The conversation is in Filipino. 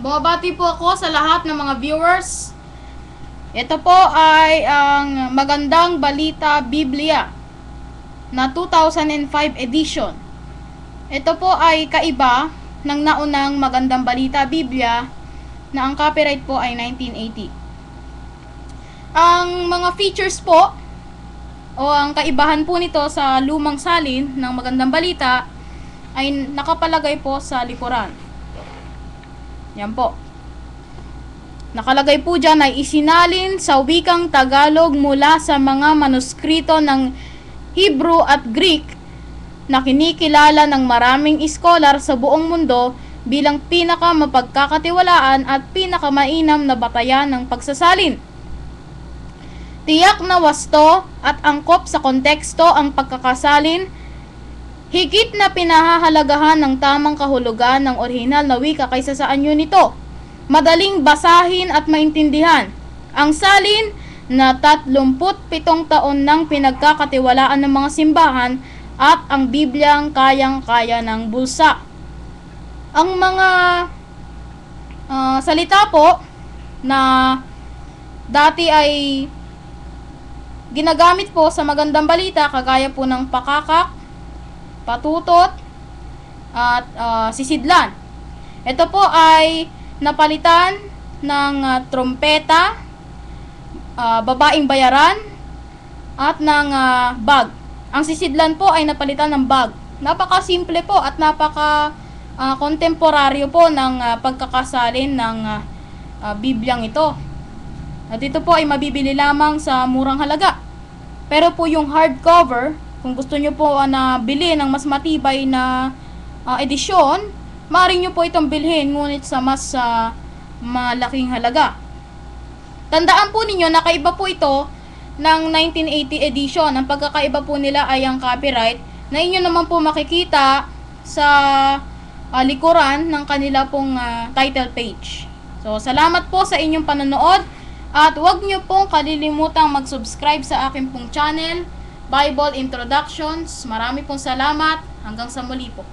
Bumabati po ako sa lahat ng mga viewers. Ito po ay ang Magandang Balita Biblia na 2005 edition. Ito po ay kaiba ng naunang Magandang Balita Biblia na ang copyright po ay 1980. Ang mga features po o ang kaibahan po nito sa lumang salin ng Magandang Balita ay nakapalagay po sa likuran. Yan po. Nakalagay po dyan ay isinalin sa wikang Tagalog mula sa mga manuskrito ng Hebrew at Greek na kinikilala ng maraming iskolar sa buong mundo bilang pinaka mapagkakatiwalaan at pinakamainam na batayan ng pagsasalin. Tiyak na wasto at angkop sa konteksto ang pagkakasalin Higit na pinahahalagahan ng tamang kahulugan ng orihinal na wika kaysa sa anyo nito. Madaling basahin at maintindihan. Ang salin na 37 taon nang pinagkakatiwalaan ng mga simbahan at ang Bibliang kayang-kaya ng bulsa. Ang mga uh, salita po na dati ay ginagamit po sa magandang balita kagaya po ng pakakak, patutot, at uh, sisidlan. Ito po ay napalitan ng uh, trompeta, uh, babaeng bayaran, at ng uh, bag. Ang sisidlan po ay napalitan ng bag. Napaka-simple po at napaka uh, po ng uh, pagkakasalin ng uh, uh, Bibliang ito. At ito po ay mabibili lamang sa murang halaga. Pero po yung hardcover kung gusto nyo po uh, na bili ng mas matibay na uh, edisyon, maaari nyo po itong bilhin ngunit sa mas uh, malaking halaga. Tandaan po ninyo na kaiba po ito ng 1980 edition. Ang pagkakaiba po nila ay ang copyright na inyo naman po makikita sa uh, likuran ng kanila pong uh, title page. So, salamat po sa inyong panonood at huwag nyo pong kalilimutang mag-subscribe sa aking pong channel Bible Introductions. Marami pong salamat. Hanggang sa muli po.